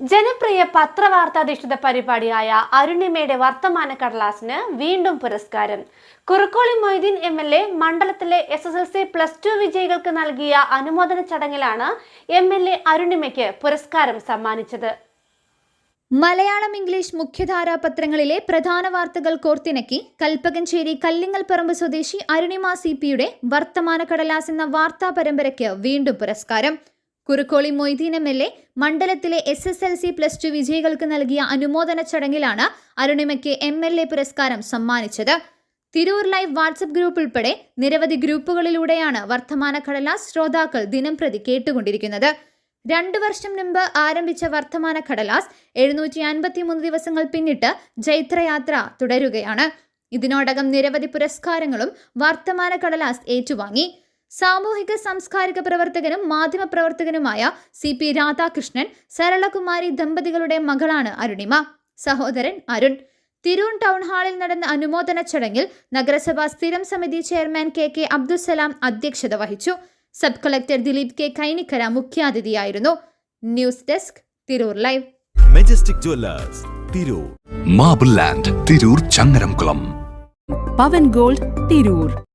ജനപ്രിയ പത്രവാർത്താധിഷ്ഠിത പരിപാടിയായ അരുണിമയുടെ വർത്തമാന കടലാസിന് വീണ്ടും പുരസ്കാരം. Kurukkoli Moideen M L A മണ്ഡലത്തിലെ S S L C plus two വിജയികൾക്ക് നൽകിയ അനുമോദന ചടങ്ങിലാണ് എം എൽ എ അരുണിമയ്ക്ക് പുരസ്കാരം സമ്മാനിച്ചത്. മലയാളം ഇംഗ്ലീഷ് മുഖ്യധാരാ പത്രങ്ങളിലെ പ്രധാന വാർത്തകൾ കോർത്തിണക്കി കൽപ്പകഞ്ചേരി കല്ലിങ്ങൽപ്പറമ്പ് സ്വദേശി അരുണിമ സി പിയുടെ വർത്തമാന കടലാസ് എന്ന വാർത്താ പരമ്പരയ്ക്ക് വീണ്ടും പുരസ്കാരം. Kurukkoli Moideen M L A മണ്ഡലത്തിലെ S S L C plus two വിജയികൾക്ക് നൽകിയ അനുമോദന ചടങ്ങിലാണ് അരുണിമയ്ക്ക് എം എൽ എ പുരസ്കാരം സമ്മാനിച്ചത്. തിരൂർ ലൈവ് വാട്സപ്പ് ഗ്രൂപ്പ് ഉൾപ്പെടെ നിരവധി ഗ്രൂപ്പുകളിലൂടെയാണ് വർത്തമാന കടലാസ് ശ്രോതാക്കൾ ദിനം പ്രതി കേട്ടുകൊണ്ടിരിക്കുന്നത്. രണ്ടു വർഷം മുമ്പ് ആരംഭിച്ച വർത്തമാന കടലാസ് എഴുന്നൂറ്റി അൻപത്തിമൂന്ന് ദിവസങ്ങൾ പിന്നിട്ട് ജൈത്രയാത്ര തുടരുകയാണ്. ഇതിനോടകം നിരവധി പുരസ്കാരങ്ങളും വർത്തമാന കടലാസ് ഏറ്റുവാങ്ങി. സാമൂഹിക സാംസ്കാരിക പ്രവർത്തകനും മാധ്യമപ്രവർത്തകനുമായ സി പി രാധാകൃഷ്ണൻ സരളകുമാരി ദമ്പതികളുടെ മകളാണ് അരുണിമ. സഹോദരൻ അരുൺ. തിരൂൺ ടൗൺ ഹാളിൽ നടന്ന അനുമോദന ചടങ്ങിൽ നഗരസഭാ സ്ഥിരം സമിതി ചെയർമാൻ കെ കെ അബ്ദുസലാം അധ്യക്ഷത വഹിച്ചു. Sub collector Dileep K Kainikkara മുഖ്യാതിഥിയായിരുന്നു. News desk Tirur live. Majestic jewellers Tirur. Marble land Tirur Changaramkulam. Pavan gold Tirur.